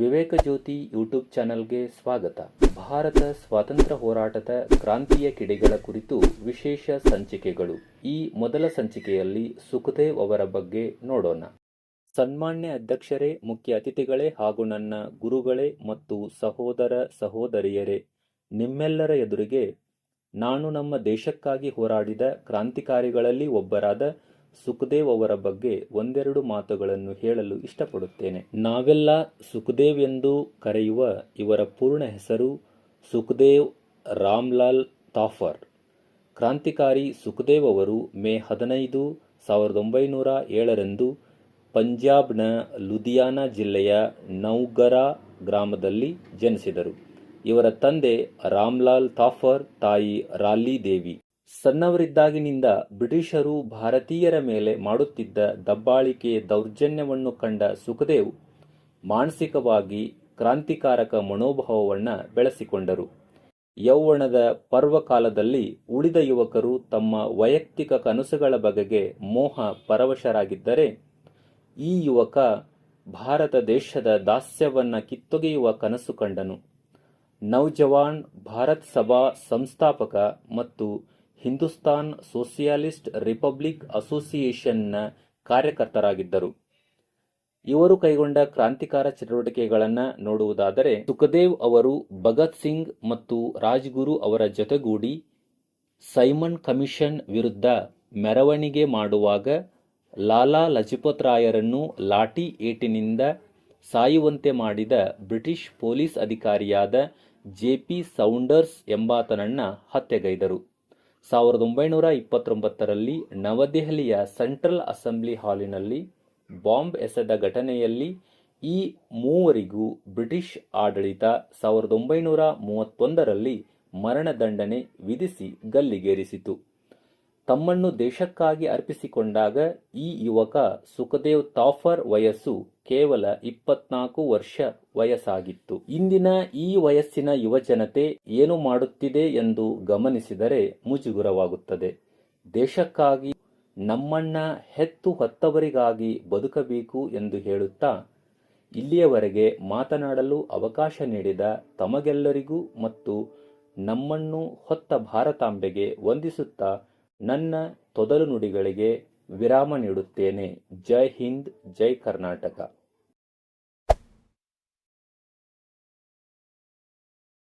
ವಿವೇಕ ಜ್ಯೋತಿ YouTube ಚಾನೆಲ್ಗೆ ಸ್ವಾಗತ. ಭಾರತ ಸ್ವಾತಂತ್ರ್ಯ ಹೋರಾಟದ ಕ್ರಾಂತಿಯ ಕಿಡಿಗಳ ಕುರಿತು ವಿಶೇಷ ಸಂಚಿಕೆಗಳು. ಈ ಮೊದಲ ಸಂಚಿಕೆಯಲ್ಲಿ ಸುಖದೇವ್ ಅವರ ಬಗ್ಗೆ ನೋಡೋಣ. ಸನ್ಮಾನ್ಯ ಅಧ್ಯಕ್ಷರೇ, ಮುಖ್ಯ ಅತಿಥಿಗಳೇ ಹಾಗೂ ನನ್ನ ಗುರುಗಳೇ ಮತ್ತು ಸಹೋದರ ಸಹೋದರಿಯರೇ, ನಿಮ್ಮೆಲ್ಲರ ಎದುರಿಗೆ ನಾನು ನಮ್ಮ ದೇಶಕ್ಕಾಗಿ ಹೋರಾಡಿದ ಕ್ರಾಂತಿಕಾರಿಗಳಲ್ಲಿ ಒಬ್ಬರಾದ ಸುಖದೇವ್ ಅವರ ಬಗ್ಗೆ ಒಂದೆರಡು ಮಾತುಗಳನ್ನು ಹೇಳಲು ಇಷ್ಟಪಡುತ್ತೇನೆ. ನಾವೆಲ್ಲ ಸುಖದೇವ್ ಎಂದು ಕರೆಯುವ ಇವರ ಪೂರ್ಣ ಹೆಸರು ಸುಖದೇವ್ ರಾಮ್ಲಾಲ್ ತಾಫರ್. ಕ್ರಾಂತಿಕಾರಿ ಸುಖದೇವ್ ಅವರು ಮೇ ಹದಿನೈದು ಸಾವಿರದ ಒಂಬೈನೂರ ಏಳರಂದು ಪಂಜಾಬ್ನ ಲುಧಿಯಾನ ಜಿಲ್ಲೆಯ ನೌಗರಾ ಗ್ರಾಮದಲ್ಲಿ ಜನಿಸಿದರು. ಇವರ ತಂದೆ ರಾಮ್ಲಾಲ್ ತಾಫರ್, ತಾಯಿ ರಾಲಿ ದೇವಿ. ಸಣ್ಣವರಿದ್ದಾಗಿನಿಂದ ಬ್ರಿಟಿಷರು ಭಾರತೀಯರ ಮೇಲೆ ಮಾಡುತ್ತಿದ್ದ ದಬ್ಬಾಳಿಕೆ ದೌರ್ಜನ್ಯವನ್ನು ಕಂಡ ಸುಖದೇವ್ ಮಾನಸಿಕವಾಗಿ ಕ್ರಾಂತಿಕಾರಕ ಮನೋಭಾವವನ್ನು ಬೆಳೆಸಿಕೊಂಡರು. ಯೌವನದ ಪರ್ವಕಾಲದಲ್ಲಿ ಉಳಿದ ಯುವಕರು ತಮ್ಮ ವೈಯಕ್ತಿಕ ಕನಸುಗಳ ಬಗೆಗೆ ಮೋಹ ಪರವಶರಾಗಿದ್ದರೆ, ಈ ಯುವಕ ಭಾರತ ದೇಶದ ದಾಸ್ಯವನ್ನ ಕಿತ್ತೊಗೆಯುವ ಕನಸು ಕಂಡನು. ನೌಜವಾನ್ ಭಾರತ್ ಸಭಾ ಸಂಸ್ಥಾಪಕ ಮತ್ತು ಹಿಂದೂಸ್ತಾನ್ ಸೋಷಿಯಾಲಿಸ್ಟ್ ರಿಪಬ್ಲಿಕ್ ಅಸೋಸಿಯೇಷನ್ನ ಕಾರ್ಯಕರ್ತರಾಗಿದ್ದರು. ಇವರು ಕೈಗೊಂಡ ಕ್ರಾಂತಿಕಾರ ಚಟುವಟಿಕೆಗಳನ್ನು ನೋಡುವುದಾದರೆ, ಸುಖದೇವ್ ಅವರು, ಭಗತ್ ಸಿಂಗ್ ಮತ್ತು ರಾಜ್ಗುರು ಅವರ ಜೊತೆಗೂಡಿ ಸೈಮನ್ ಕಮಿಷನ್ ವಿರುದ್ಧ ಮೆರವಣಿಗೆ ಮಾಡುವಾಗ ಲಾಲಾ ಲಜಪತ್ ರಾಯರನ್ನು ಲಾಠಿ ಏಟಿನಿಂದ ಸಾಯುವಂತೆ ಮಾಡಿದ ಬ್ರಿಟಿಷ್ ಪೊಲೀಸ್ ಅಧಿಕಾರಿಯಾದ ಜೆ ಪಿ ಸೌಂಡರ್ಸ್ ಎಂಬಾತನನ್ನ ಹತ್ಯೆಗೈದರು. ಸಾವಿರದ ಒಂಬೈನೂರ ಇಪ್ಪತ್ತೊಂಬತ್ತರಲ್ಲಿ ನವದೆಹಲಿಯ ಸೆಂಟ್ರಲ್ ಅಸೆಂಬ್ಲಿ ಹಾಲಿನಲ್ಲಿ ಬಾಂಬ್ ಎಸೆದ ಘಟನೆಯಲ್ಲಿ ಈ ಮೂವರಿಗೂ ಬ್ರಿಟಿಷ್ ಆಡಳಿತ ಸಾವಿರದ ಒಂಬೈನೂರ ಮೂವತ್ತೊಂದರಲ್ಲಿ ಮರಣದಂಡನೆ ವಿಧಿಸಿ ಗಲ್ಲಿಗೇರಿಸಿತು. ತಮ್ಮನ್ನು ದೇಶಕ್ಕಾಗಿ ಅರ್ಪಿಸಿಕೊಂಡಾಗ ಈ ಯುವಕ ಸುಖದೇವ್ ತಾಫರ್ ವಯಸ್ಸು ಕೇವಲ ಇಪ್ಪತ್ನಾಲ್ಕು ವರ್ಷ ವಯಸ್ಸಾಗಿತ್ತು. ಇಂದಿನ ಈ ವಯಸ್ಸಿನ ಯುವಜನತೆ ಏನು ಮಾಡುತ್ತಿದೆ ಎಂದು ಗಮನಿಸಿದರೆ ಮುಜುಗುರವಾಗುತ್ತದೆ. ದೇಶಕ್ಕಾಗಿ ನಮ್ಮಣ್ಣ ಹೆತ್ತು ಹೊತ್ತವರಿಗಾಗಿ ಬದುಕಬೇಕು ಎಂದು ಹೇಳುತ್ತಾ ಇಲ್ಲಿಯವರೆಗೆ ಮಾತನಾಡಲು ಅವಕಾಶ ನೀಡಿದ ತಮಗೆಲ್ಲರಿಗೂ ಮತ್ತು ನಮ್ಮನ್ನು ಹೊತ್ತ ಭಾರತಾಂಬೆಗೆ ವಂದಿಸುತ್ತಾ ನನ್ನ ತೊದಲು ನುಡಿಗಳಿಗೆ ವಿರಾಮ ನೀಡುತ್ತೇನೆ. ಜೈ ಹಿಂದ್ ಜೈ ಕರ್ನಾಟಕ.